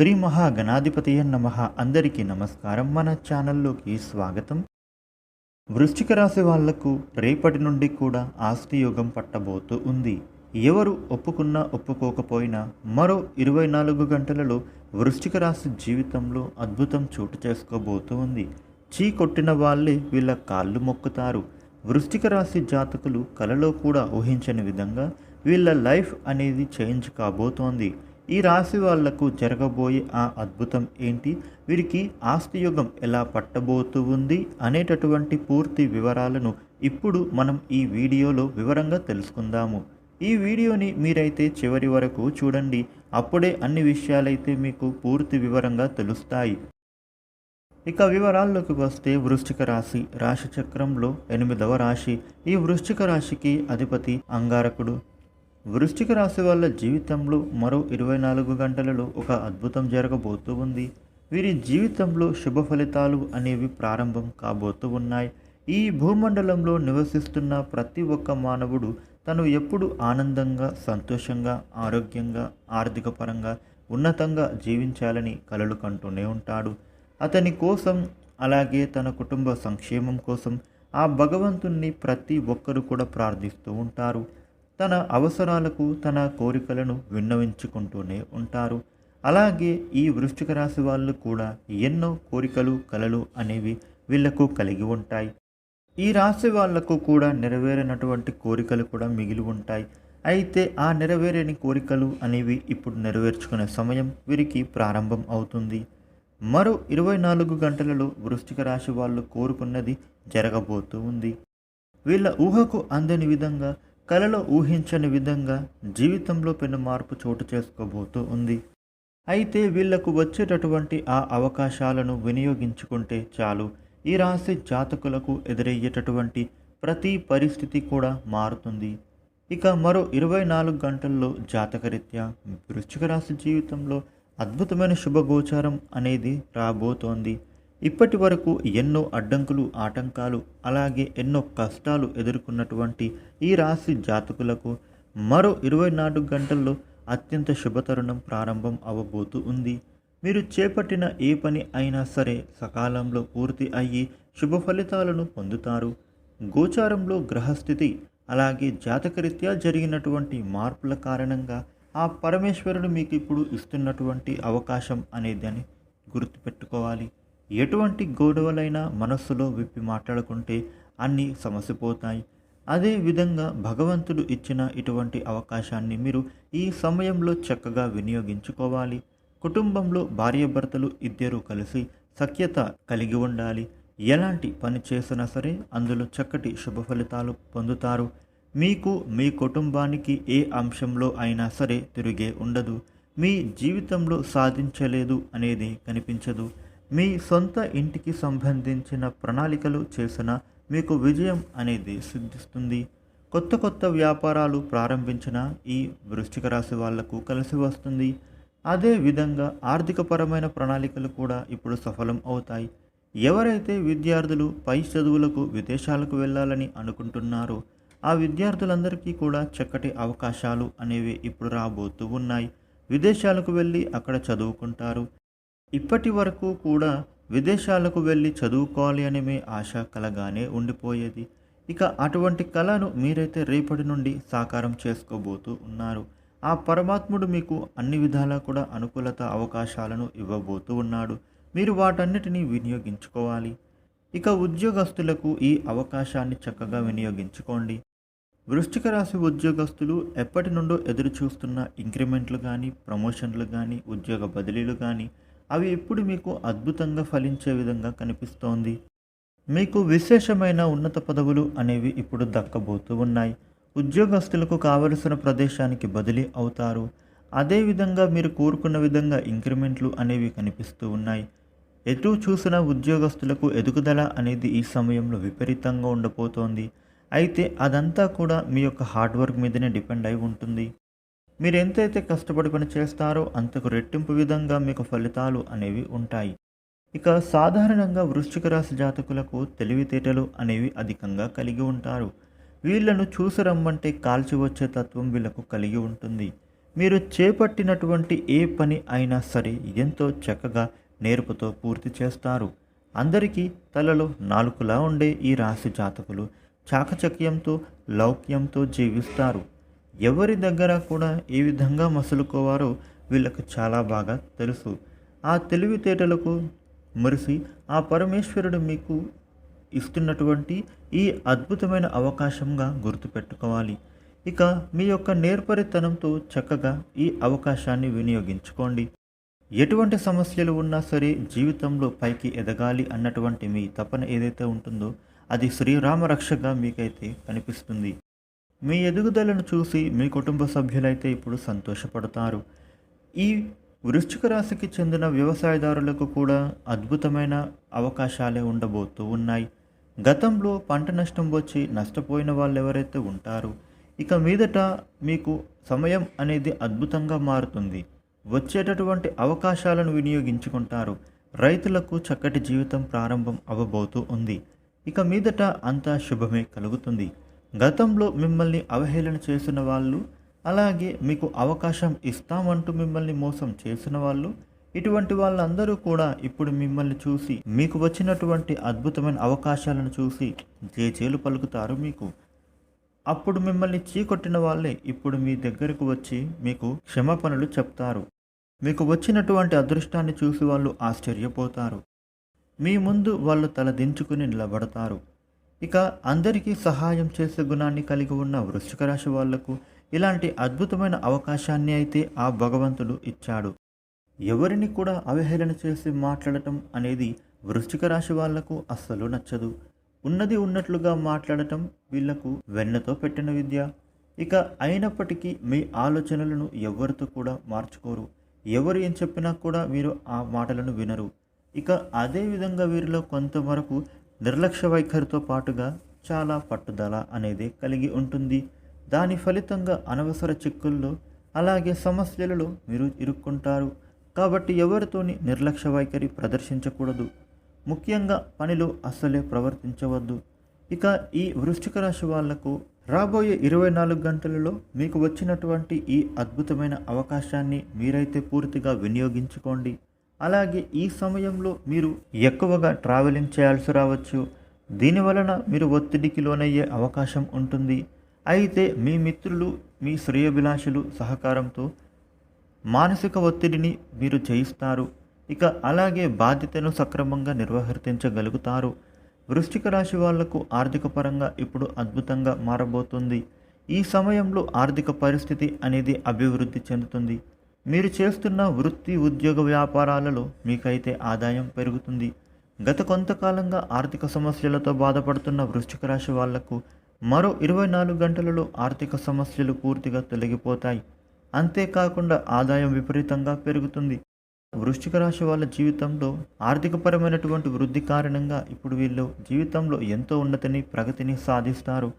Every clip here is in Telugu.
శ్రీ మహాగణాధిపతి నమ. అందరికీ నమస్కారం. మన ఛానల్లోకి స్వాగతం. వృశ్చిక రాశి వాళ్ళకు రేపటి నుండి కూడా ఆస్తి యోగం పట్టబోతూ ఉంది. ఎవరు ఒప్పుకున్నా ఒప్పుకోకపోయినా మరో ఇరవై నాలుగు గంటలలో వృశ్చిక రాశి జీవితంలో అద్భుతం చోటు చేసుకోబోతూ ఉంది. చీ కొట్టిన వాళ్ళే వీళ్ళ కాళ్ళు మొక్కుతారు. వృశ్చిక రాశి జాతకులు కలలో కూడా ఊహించని విధంగా వీళ్ళ లైఫ్ అనేది చేంజ్ కాబోతోంది. ఈ రాశి వాళ్ళకు జరగబోయే ఆ అద్భుతం ఏంటి? వీరికి ఆస్తి యుగం ఎలా పట్టబోతూ ఉంది అనేటటువంటి పూర్తి వివరాలను ఇప్పుడు మనం ఈ వీడియోలో వివరంగా తెలుసుకుందాము. ఈ వీడియోని మీరైతే చివరి వరకు చూడండి. అప్పుడే అన్ని విషయాలైతే మీకు పూర్తి వివరంగా తెలుస్తాయి. ఇక వివరాల్లోకి వస్తే వృశ్చిక రాశి. రాశి చక్రంలో ఎనిమిదవ రాశి. ఈ వృశ్చిక రాశికి అధిపతి అంగారకుడు. వృష్టిక రాశి వాళ్ళ జీవితంలో మరో ఇరవై నాలుగు గంటలలో ఒక అద్భుతం జరగబోతూ ఉంది. వీరి జీవితంలో శుభ ఫలితాలు అనేవి ప్రారంభం కాబోతూ ఉన్నాయి. ఈ భూమండలంలో నివసిస్తున్న ప్రతి ఒక్క మానవుడు తను ఎప్పుడు ఆనందంగా సంతోషంగా ఆరోగ్యంగా ఆర్థిక పరంగా ఉన్నతంగా జీవించాలని కలలు కంటూనే ఉంటాడు. అతని కోసం అలాగే తన కుటుంబ సంక్షేమం కోసం ఆ భగవంతుణ్ణి ప్రతి ఒక్కరు కూడా ప్రార్థిస్తూ ఉంటారు. తన అవసరాలకు తన కోరికలను విన్నవించుకుంటూనే ఉంటారు. అలాగే ఈ వృశ్చిక రాశి వాళ్ళు కూడా ఎన్నో కోరికలు కలలు అనేవి వీళ్ళకు కలిగి ఉంటాయి. ఈ రాశి వాళ్ళకు కూడా నెరవేరినటువంటి కోరికలు కూడా మిగిలి ఉంటాయి. అయితే ఆ నెరవేరని కోరికలు అనేవి ఇప్పుడు నెరవేర్చుకునే సమయం వీరికి ప్రారంభం అవుతుంది. మరో ఇరవై నాలుగు గంటలలో వృశ్చిక రాశి వాళ్ళు కోరుకున్నది జరగబోతూ ఉంది. వీళ్ళ ఊహకు అందని విధంగా కలలో ఊహించని విధంగా జీవితంలో పెను మార్పు చోటు చేసుకోబోతూ ఉంది. అయితే వీళ్ళకు వచ్చేటటువంటి ఆ అవకాశాలను వినియోగించుకుంటే చాలు. ఈ రాశి జాతకులకు ఎదురయ్యేటటువంటి ప్రతి పరిస్థితి కూడా మారుతుంది. ఇక మరో ఇరవై నాలుగు గంటల్లో జాతకరీత్యా వృశ్చిక రాశి జీవితంలో అద్భుతమైన శుభగోచారం అనేది రాబోతోంది. ఇప్పటి వరకు ఎన్నో అడ్డంకులు ఆటంకాలు అలాగే ఎన్నో కష్టాలు ఎదుర్కొన్నటువంటి ఈ రాశి జాతకులకు మరో ఇరవై నాలుగు గంటల్లో అత్యంత శుభతరుణం ప్రారంభం అవ్వబోతూ ఉంది. మీరు చేపట్టిన ఏ పని అయినా సరే సకాలంలో పూర్తి అయ్యి శుభ ఫలితాలను పొందుతారు. గోచారంలో గ్రహస్థితి అలాగే జాతకరీత్యా జరిగినటువంటి మార్పుల కారణంగా ఆ పరమేశ్వరుడు మీకు ఇప్పుడు ఇస్తున్నటువంటి అవకాశం అనేది అని గుర్తుపెట్టుకోవాలి. ఎటువంటి గొడవలైనా మనస్సులో విప్పి మాట్లాడుకుంటే అన్నీ సమసిపోతాయి. అదే విధంగా భగవంతుడు ఇచ్చిన ఇటువంటి అవకాశాన్ని మీరు ఈ సమయంలో చక్కగా వినియోగించుకోవాలి. కుటుంబంలో భార్యాభర్తలు ఇద్దరు కలిసి సఖ్యత కలిగి ఉండాలి. ఎలాంటి పని చేసినా సరే అందులో చక్కటి శుభ ఫలితాలు పొందుతారు. మీకు మీ కుటుంబానికి ఏ అంశంలో అయినా సరే తిరిగే ఉండదు. మీ జీవితంలో సాధించలేదు అనేది కనిపించదు. మీ సొంత ఇంటికి సంబంధించిన ప్రణాళికలు చేసిన మీకు విజయం అనేది సిద్ధిస్తుంది. కొత్త కొత్త వ్యాపారాలు ప్రారంభించిన ఈ వృశ్చిక రాశి వాళ్ళకు కలిసి వస్తుంది. అదే విధంగా ఆర్థికపరమైన ప్రణాళికలు కూడా ఇప్పుడు సఫలం అవుతాయి. ఎవరైతే విద్యార్థులు పై చదువులకు విదేశాలకు వెళ్ళాలని అనుకుంటున్నారో ఆ విద్యార్థులందరికీ కూడా చక్కటి అవకాశాలు అనేవి ఇప్పుడు రాబోతూ ఉన్నాయి. విదేశాలకు వెళ్ళి అక్కడ చదువుకుంటారు. ఇప్పటి వరకు కూడా విదేశాలకు వెళ్ళి చదువుకోవాలి అనే మీ ఆశ కలగానే ఉండిపోయేది. ఇక అటువంటి కళను మీరైతే రేపటి నుండి సాకారం చేసుకోబోతూ ఉన్నారు. ఆ పరమాత్ముడు మీకు అన్ని విధాలా కూడా అనుకూలత అవకాశాలను ఇవ్వబోతూ ఉన్నాడు. మీరు వాటన్నిటినీ వినియోగించుకోవాలి. ఇక ఉద్యోగస్తులకు ఈ అవకాశాన్ని చక్కగా వినియోగించుకోండి. వృశ్చిక రాశి ఉద్యోగస్తులు ఎప్పటి నుండో ఎదురు చూస్తున్న ఇంక్రిమెంట్లు కానీ ప్రమోషన్లు కానీ ఉద్యోగ బదిలీలు కానీ అవి ఇప్పుడు మీకు అద్భుతంగా ఫలించే విధంగా కనిపిస్తోంది? మీకు విశేషమైన ఉన్నత పదవులు అనేవి ఇప్పుడు దక్కబోతూ ఉన్నాయి. ఉద్యోగస్తులకు కావలసిన ప్రదేశానికి బదిలీ అవుతారు. అదేవిధంగా మీరు కోరుకున్న విధంగా ఇంక్రిమెంట్లు అనేవి కనిపిస్తూ ఉన్నాయి. ఎటు చూసిన ఉద్యోగస్తులకు ఎదుగుదల అనేది ఈ సమయంలో విపరీతంగా ఉండబోతోంది. అయితే అదంతా కూడా మీ యొక్క హార్డ్ వర్క్ మీదనే డిపెండ్ అయి ఉంటుంది. మీరు ఎంతైతే కష్టపడి పని చేస్తారో అంతకు రెట్టింపు విధంగా మీకు ఫలితాలు అనేవి ఉంటాయి. ఇక సాధారణంగా వృశ్చిక రాశి జాతకులకు తెలివితేటలు అనేవి అధికంగా కలిగి ఉంటారు. వీళ్ళను చూసి రమ్మంటే కాల్చి వచ్చే తత్వం వీళ్ళకు కలిగి ఉంటుంది. మీరు చేపట్టినటువంటి ఏ పని అయినా సరే ఎంతో చక్కగా నేర్పుతో పూర్తి చేస్తారు. అందరికీ తలలో నాలుగులా ఉండే ఈ రాశి జాతకులు చాకచక్యంతో లౌక్యంతో జీవిస్తారు. ఎవరి దగ్గర కూడా ఏ విధంగా మసులుకోవారో వీళ్ళకు చాలా బాగా తెలుసు. ఆ తెలివితేటలకు మురిసి ఆ పరమేశ్వరుడు మీకు ఇస్తున్నటువంటి ఈ అద్భుతమైన అవకాశంగా గుర్తుపెట్టుకోవాలి. ఇక మీ యొక్క నేర్పరితనంతో చక్కగా ఈ అవకాశాన్ని వినియోగించుకోండి. ఎటువంటి సమస్యలు ఉన్నా సరే జీవితంలో పైకి ఎదగాలి అన్నటువంటి మీ తపన ఏదైతే ఉంటుందో అది శ్రీరామ రక్షగా మీకైతే కనిపిస్తుంది. మీ ఎదుగుదలను చూసి మీ కుటుంబ సభ్యులైతే ఇప్పుడు సంతోషపడతారు. ఈ వృశ్చిక రాశికి చెందిన వ్యవసాయదారులకు కూడా అద్భుతమైన అవకాశాలే ఉండబోతూ ఉన్నాయి. గతంలో పంట నష్టం వచ్చి నష్టపోయిన వాళ్ళు ఎవరైతే ఉంటారో ఇక మీదట మీకు సమయం అనేది అద్భుతంగా మారుతుంది. వచ్చేటటువంటి అవకాశాలను వినియోగించుకుంటారు. రైతులకు చక్కటి జీవితం ప్రారంభం అవ్వబోతూ ఉంది. ఇక మీదట అంతా శుభమే కలుగుతుంది. గతంలో మిమ్మల్ని అవహేళన చేసిన వాళ్ళు అలాగే మీకు అవకాశం ఇస్తామంటూ మిమ్మల్ని మోసం చేసిన వాళ్ళు ఇటువంటి వాళ్ళందరూ కూడా ఇప్పుడు మిమ్మల్ని చూసి మీకు వచ్చినటువంటి అద్భుతమైన అవకాశాలను చూసి జేజేలు పలుకుతారు మీకు. అప్పుడు మిమ్మల్ని చీకొట్టిన వాళ్ళే ఇప్పుడు మీ దగ్గరకు వచ్చి మీకు క్షమాపణలు చెప్తారు. మీకు వచ్చినటువంటి అదృష్టాన్ని చూసి వాళ్ళు ఆశ్చర్యపోతారు. మీ ముందు వాళ్ళు తలదించుకుని నిలబడతారు. ఇక అందరికీ సహాయం చేసే గుణాన్ని కలిగి ఉన్న వృశ్చిక రాశి వాళ్ళకు ఇలాంటి అద్భుతమైన అవకాశాన్ని అయితే ఆ భగవంతుడు ఇచ్చాడు. ఎవరిని కూడా అవహేళన చేసి మాట్లాడటం అనేది వృశ్చిక రాశి వాళ్ళకు అస్సలు నచ్చదు. ఉన్నది ఉన్నట్లుగా మాట్లాడటం వీళ్ళకు వెన్నతో పెట్టిన విద్య. ఇక అయినప్పటికీ మీ ఆలోచనలను ఎవరితో కూడా మార్చుకోరు. ఎవరు ఏం చెప్పినా కూడా మీరు ఆ మాటలను వినరు. ఇక అదే విధంగా వీరిలో కొంతవరకు నిర్లక్ష్య వైఖరితో పాటుగా చాలా పట్టుదల అనేది కలిగి ఉంటుంది. దాని ఫలితంగా అనవసర చిక్కుల్లో అలాగే సమస్యలలో మీరు ఇరుక్కుంటారు. కాబట్టి ఎవరితోని నిర్లక్ష్య వైఖరి ప్రదర్శించకూడదు. ముఖ్యంగా పనిలో అస్సలే ప్రవర్తించవద్దు. ఇక ఈ వృశ్చిక రాశి వాళ్ళకు రాబోయే ఇరవై నాలుగు గంటలలో మీకు వచ్చినటువంటి ఈ అద్భుతమైన అవకాశాన్ని మీరైతే పూర్తిగా వినియోగించుకోండి. అలాగే ఈ సమయంలో మీరు ఎక్కువగా ట్రావెలింగ్ చేయాల్సి రావచ్చు. దీనివలన మీరు ఒత్తిడికి లోనయ్యే అవకాశం ఉంటుంది. అయితే మీ మిత్రులు మీ శ్రేయభిలాషులు సహకారంతో మానసిక ఒత్తిడిని మీరు జయిస్తారు ఇక అలాగే బాధ్యతను సక్రమంగా నిర్వర్తించగలుగుతారు. వృశ్చిక రాశి వాళ్ళకు ఆర్థిక పరంగా ఇప్పుడు అద్భుతంగా మారబోతుంది. ఈ సమయంలో ఆర్థిక పరిస్థితి అనేది అభివృద్ధి చెందుతుంది. మీరు చేస్తున్న వృత్తి ఉద్యోగ వ్యాపారాలలో మీకైతే ఆదాయం పెరుగుతుంది. గత కొంతకాలంగా ఆర్థిక సమస్యలతో బాధపడుతున్న వృశ్చిక రాశి వాళ్ళకు మరో ఇరవై నాలుగు గంటలలో ఆర్థిక సమస్యలు పూర్తిగా తొలగిపోతాయి. అంతేకాకుండా ఆదాయం విపరీతంగా పెరుగుతుంది. వృశ్చిక రాశి వాళ్ళ జీవితంలో ఆర్థికపరమైనటువంటి వృద్ధి కారణంగా ఇప్పుడు వీళ్ళు జీవితంలో ఎంతో ఉన్నతిని ప్రగతిని సాధిస్తారు.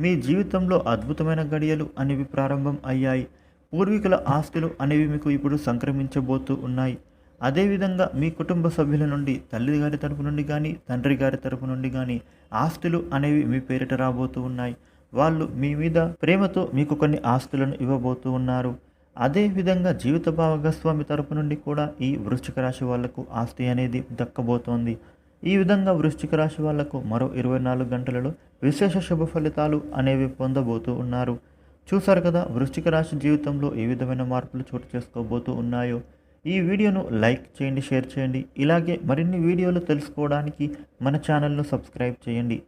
మీ జీవితంలో అద్భుతమైన గడియలు అనేవి ప్రారంభం అయ్యాయి. పూర్వీకుల ఆస్తులు అనేవి మీకు ఇప్పుడు సంక్రమించబోతూ ఉన్నాయి. అదేవిధంగా మీ కుటుంబ సభ్యుల నుండి తల్లి గారి తరపు నుండి కానీ తండ్రి గారి తరపు నుండి కానీ ఆస్తులు అనేవి మీ పేరిట రాబోతూ ఉన్నాయి. వాళ్ళు మీ మీద ప్రేమతో మీకు కొన్ని ఆస్తులను ఇవ్వబోతూ ఉన్నారు. అదేవిధంగా జీవిత భాగస్వామి తరపు నుండి కూడా ఈ వృశ్చిక రాశి వాళ్ళకు ఆస్తి అనేది దక్కబోతోంది. ఈ విధంగా వృశ్చిక రాశి వాళ్ళకు మరో ఇరవై నాలుగు గంటలలో విశేష శుభ ఫలితాలు అనేవి పొందబోతూ ఉన్నారు. చూశారు కదా వృశ్చిక రాశి జీవితంలో ఏ విధమైన మార్పులు చోటు చేసుకోబోతూ ఉన్నాయో? ఈ వీడియోను లైక్ చేయండి షేర్ చేయండి. ఇలాగే మరిన్ని వీడియోలు తెలుసుకోవడానికి మన ఛానల్ను సబ్స్క్రైబ్ చేయండి.